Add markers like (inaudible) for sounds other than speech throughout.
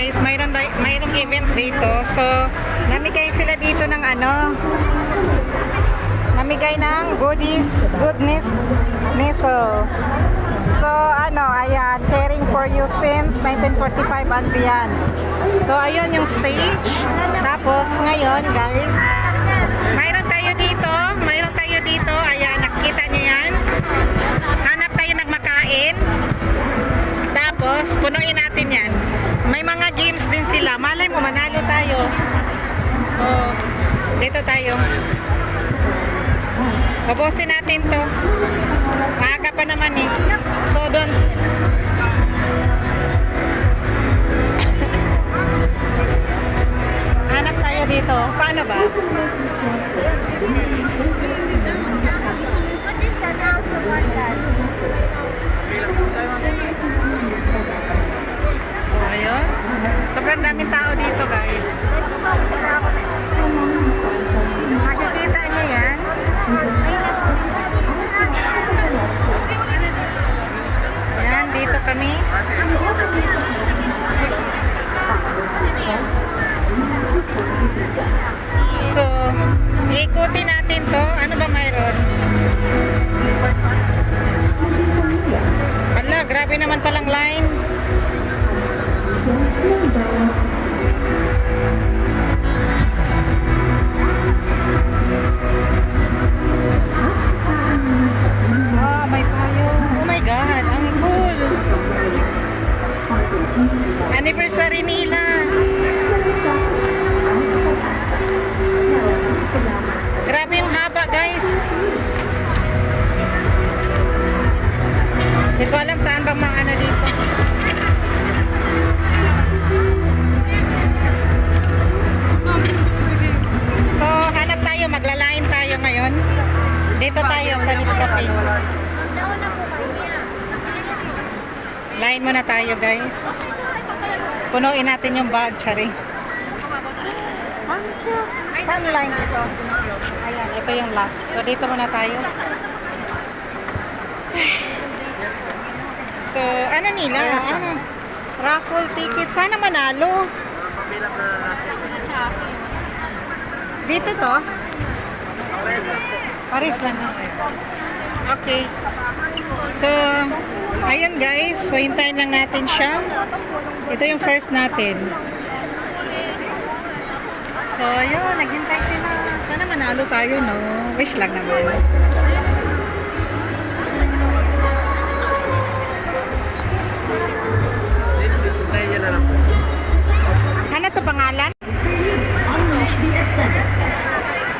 guys, mayroon, mayroong event dito. So, namigay sila dito ng ano, namigay ng goodies, goodness, missile. So, ano, ayan, caring for you since 1945 and beyond. So, ayun yung stage. Tapos, ngayon, guys, mayroon tayo dito, mayroon tayo dito, ayan, nakikita niyo yan. Hanap tayo ng makain. Tapos, punuin natin yan. May mga games din sila. Malay mo, manalo tayo. Oh, dito tayo. Pabosin natin to. Maaga pa naman eh. So, doon. (laughs) Hanap tayo dito. Paano ba? So, ayun. Sobrang daming tao dito, guys. Makikita niyo yan. Yan, dito kami. So, iikutin natin to. Ano ba mayroon? Ala, grabe naman palang line. Ah, Dito tayo sa Nescafe. Line muna tayo, guys. Punuin natin yung bag, charing. Ang cute. Saan line dito? Ayan, ito yung last. So, dito muna tayo. So, ano nila? Ano? Raffle ticket. Sana manalo. Dito to? Paris lang. Okay. So, ayun guys. So, hintayin lang natin siya. Ito yung first natin. So, ayun. Naghintay sila. Sana manalo tayo, no? Wish lang naman. Ano to pangalan?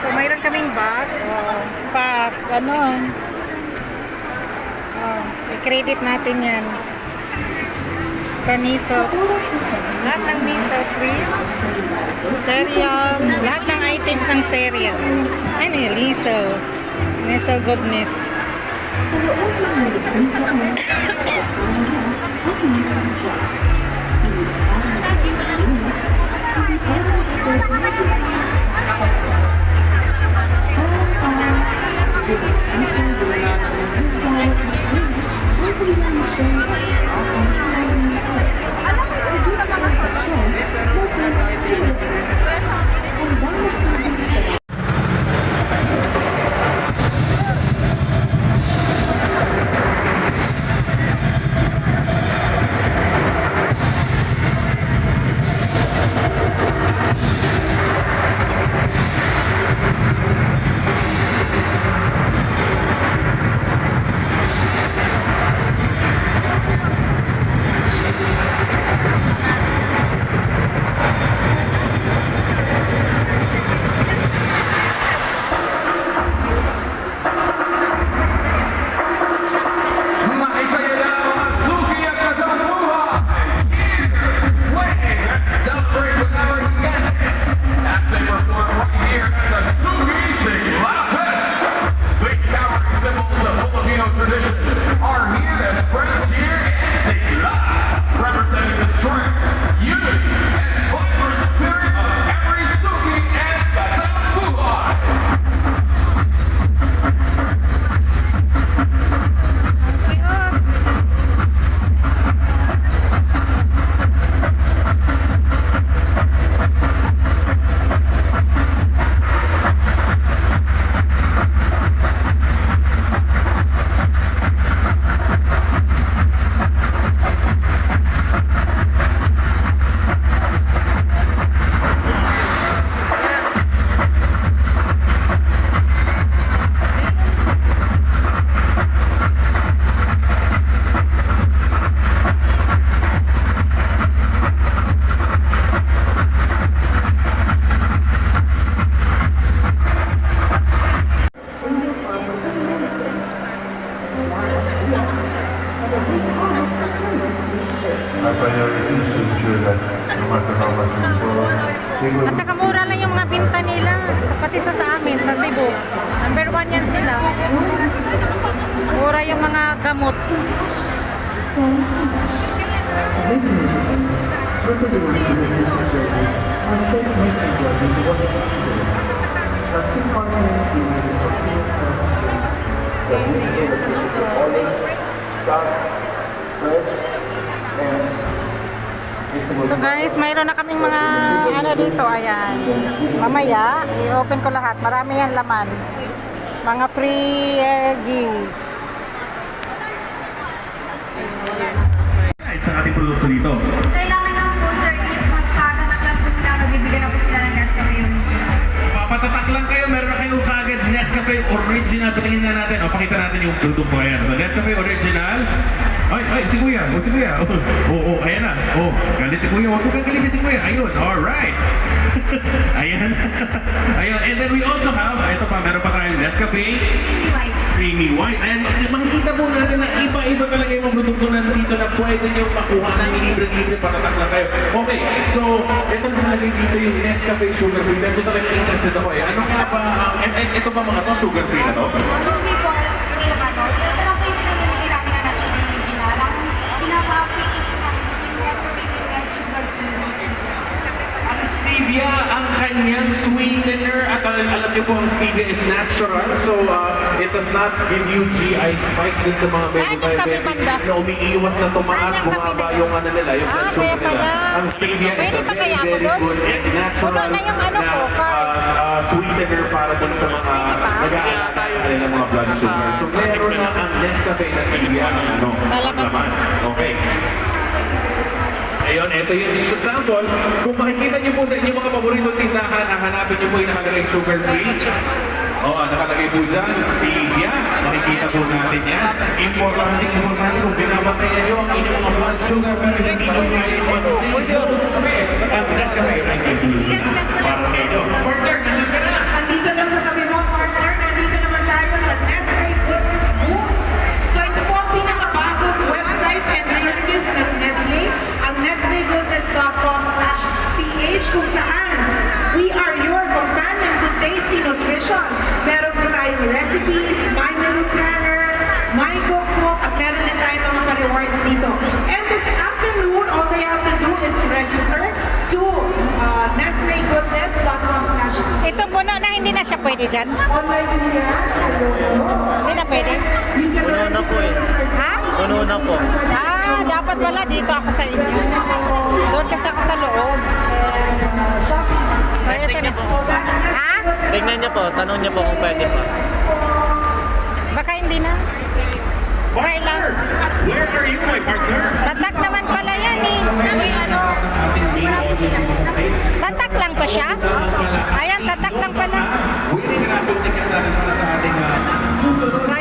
So, mayroon kaming bag. Oh, pa, ano. Oh, i-credit natin yan. Sa miso. Lahat ng miso free. Cereal. Lahat ng items ng cereal. Ano yun? Miso. Miso goodness. Sa loob ng ang mga ang puso doon ang buhay ng So guys, mayroon na kaming mga ano dito, ayan. Mamaya, i-open ko lahat. Marami yan laman. Mga free gift. sa ating produkto dito. Papatatak lang kayo, meron na kayong kagad Nescafe Original. Patingin nga natin, o pakita natin yung produkto po ayan. So, Nescafe Original. Ay, ay, si Kuya, o si Kuya. (laughs) Oo, oh, oh, ayan na. Oh, galit si Kuya, huwag mo gagalitin si Kuya. Ayun, alright. (laughs) ayan. (laughs) ayan, and then we also have, ito pa, meron pa tayong Nescafe hindi white. creamy white. And makikita po natin na iba-iba talaga yung mga produkto nandito na pwede nyo makuha ng libre-libre patatak lang kayo. Okay, so ito nakalagay dito yung Nescafe Sugar Free. Medyo talaga interested ako eh. Ano nga ba, ang- and, ito ba mga to, sugar free na to? Po, hindi naman po. Ito lang po yung pinamimigay namin na Nescafe original. Ang pinaka-quick is namin kasi Nescafe sugar free. Ang stevia, ang kanyang sweetener, alam, alam niyo po, ang stevia is natural. So, uh, it does not give you GI spikes dun sa mga yung kape banda? na umiiwas na tumaas, Saan yung kape bumaba yung ano nila, yung Ah, blood kaya sugar nila. pala. Ang stevia is Pwede a ba very, kaya ako very dun? good and natural Puno na yung ano na, ko, card. uh, uh, sweetener para dun sa mga Pwede ba? nag-aalaga ng mga blood sugar. So, meron na ang Nescafe na stevia ang ano, Lalabas. laman. Ayun, ito yung sample. Kung makikita niyo po sa inyong mga paboritong tindahan, ang hanapin niyo po yung nakalagay sugar free. Oo, nakalagay po dyan, stevia. Nakikita po natin yan. Importante, importante kung binabantayan niyo ang inyong mga blood sugar, pero hindi mo kayo mag-singles. Ang Nescafe ay may solution para sa inyo. Partner, nasan pwede dyan. Hindi na pwede. Puno na po eh. Ha? Puno na po. Ah, dapat wala dito ako sa inyo. Doon kasi ako sa loob. So, ito na. Ha? Tingnan niyo po, tanong niyo po kung pwede po. Baka hindi na. Lang. Where are you, my partner? Tatak naman pala yan eh. Ano? Tatak lang to siya. Ayan, tatak lang pala. Tickets natin sa ating uh, susunod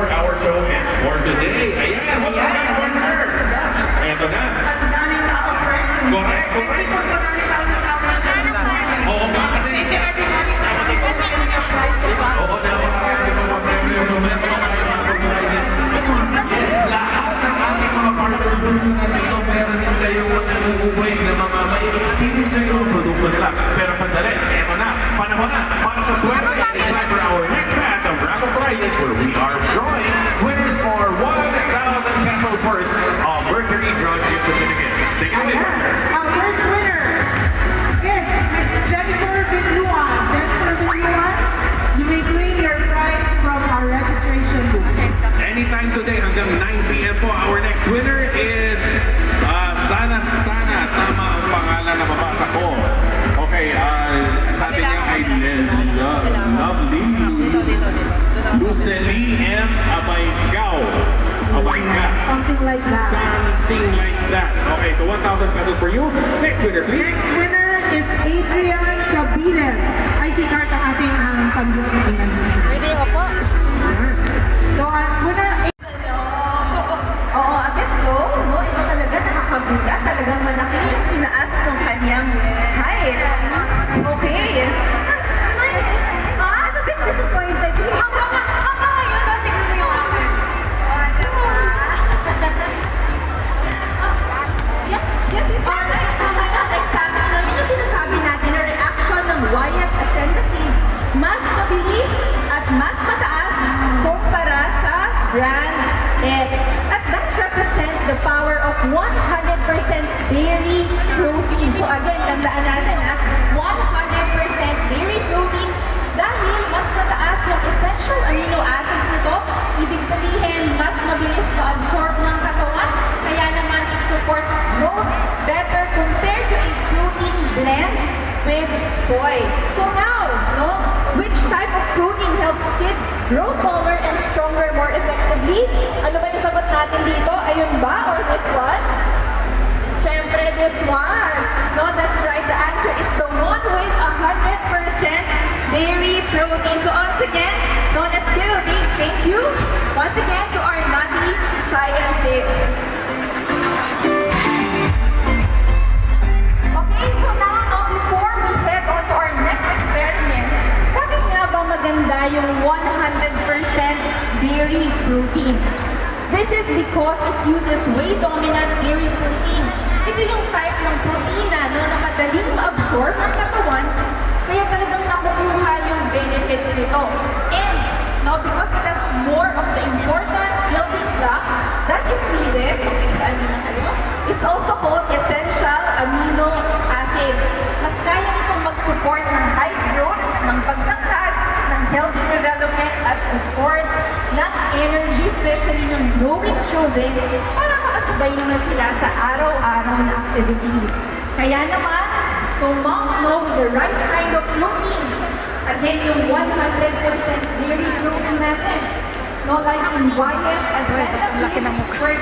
before our show and for today. Ayan, wala na partner. Eto na. Ang daming tao, friend. Correct, I correct. think mas marami tao na sa amin. Oo nga kasi Oo, napakarami mga premyo. So, meron pa tayo mga pag-prizes. Yes, lahat ng ating mga partner gusto na dito, meron din kayong uuwi na mga may experience sa yung produkto nila. Pero sandali, eto na, panahon na para sa swerte. It's time for our next batch raffle prizes where we are drawing winners for 1,000 pesos worth of Mercury Drug like that. Something like that. Okay, so 1,000 pesos for you. Next winner, please. Next winner mas mataas kumpara sa brand X. At that represents the power of 100% dairy protein. So again, tandaan natin ha, 100% dairy protein dahil mas mataas yung essential amino acids nito, ibig sabihin mas mabilis ma-absorb ng katawan, kaya naman it supports growth better compared to a protein blend with soy. So now, no, which type of protein helps kids grow taller and stronger more effectively? Ano ba yung sagot natin dito? Ayun ba? Or this one? Siyempre, this one. No, that's right. The answer is the one with 100% dairy protein. So once again, no, let's give a big thank you once again to our naughty scientists. Maganda yung 100% dairy protein? This is because it uses whey dominant dairy protein. Ito yung type ng protina no, na madaling ma-absorb ng katawan, kaya talagang nakukuha yung benefits nito. And no, because it has more of the important building blocks that is needed, okay, ano na kayo? It's also called essential amino acids. Mas kaya nitong mag-support ng high growth, ng pagtangkad, ng healthy development, at of course, ng energy, especially ng growing children, para makasabay naman sila sa araw-araw na activities. Kaya naman, so moms know the right kind of protein. Again, yung 100% dairy protein natin. No, like in Wyatt, as we're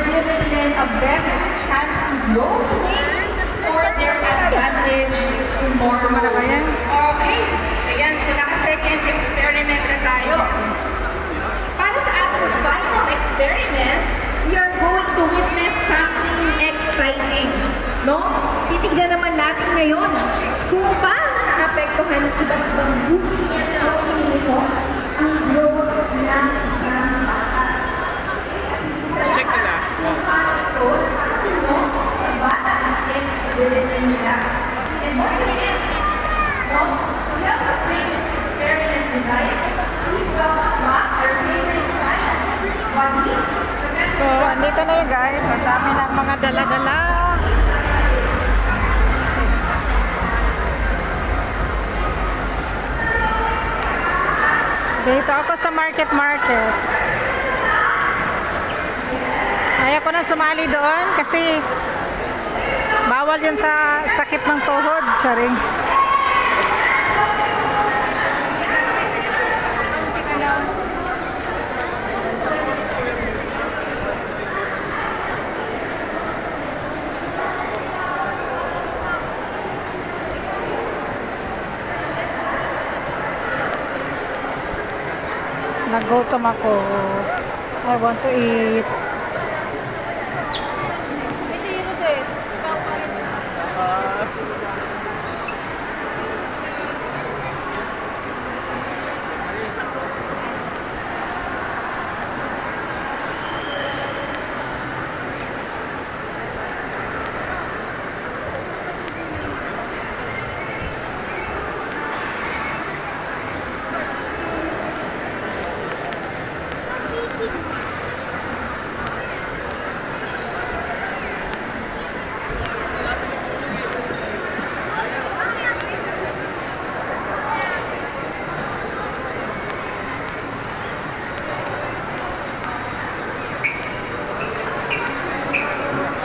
giving them a better chance to grow today their advantage tomorrow. Okay, ayan, so naka-second experiment na tayo. Para sa ating final experiment, we are going to witness something exciting. No? Titignan naman natin ngayon kung paano naapektuhan ng iba't ibang groups So, andito na yun guys. Ang dami ng mga dala-dala. Dito ako sa market market. Ayaw ko na sumali doon kasi bawal yun sa sakit ng tuhod. Charing. Nagutom ako. I want to eat.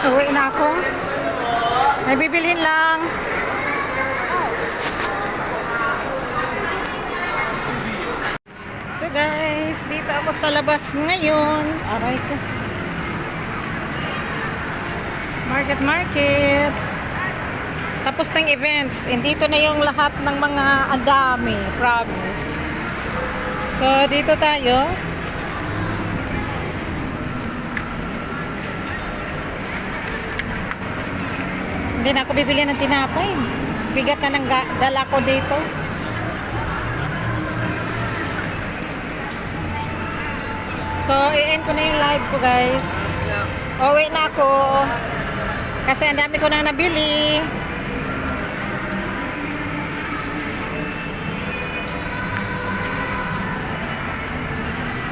Uwi na ako. May bibilhin lang. So guys, dito ako sa labas ngayon. Aray ko. Market, market. Tapos ng events. Dito na yung lahat ng mga ang dami. Promise. So, dito tayo. Hindi na ako bibili ng tinapay. Bigat na ng dala ko dito. So, i-end ko na yung live ko guys. Uwi na ako. Kasi ang dami ko nang nabili.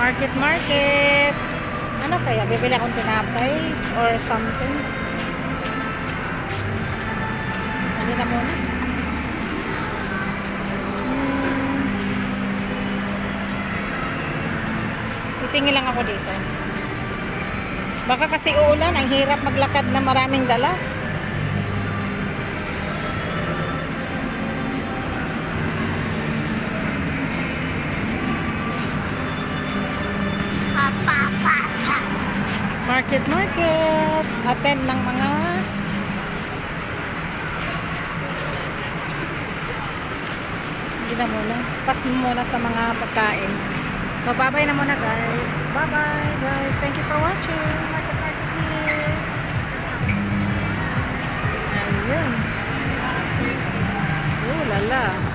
Market, market. Ano kaya? Bibili akong tinapay or something. Hindi na muna. Titingin lang ako dito. Baka kasi uulan, ang hirap maglakad na maraming dala. Market, market. Attend ng mga hindi na muna. Pass mo muna sa mga pagkain. So, bye-bye na muna guys. Bye-bye guys. Thank you for watching. Market Market here. Ayun. Oh, lala.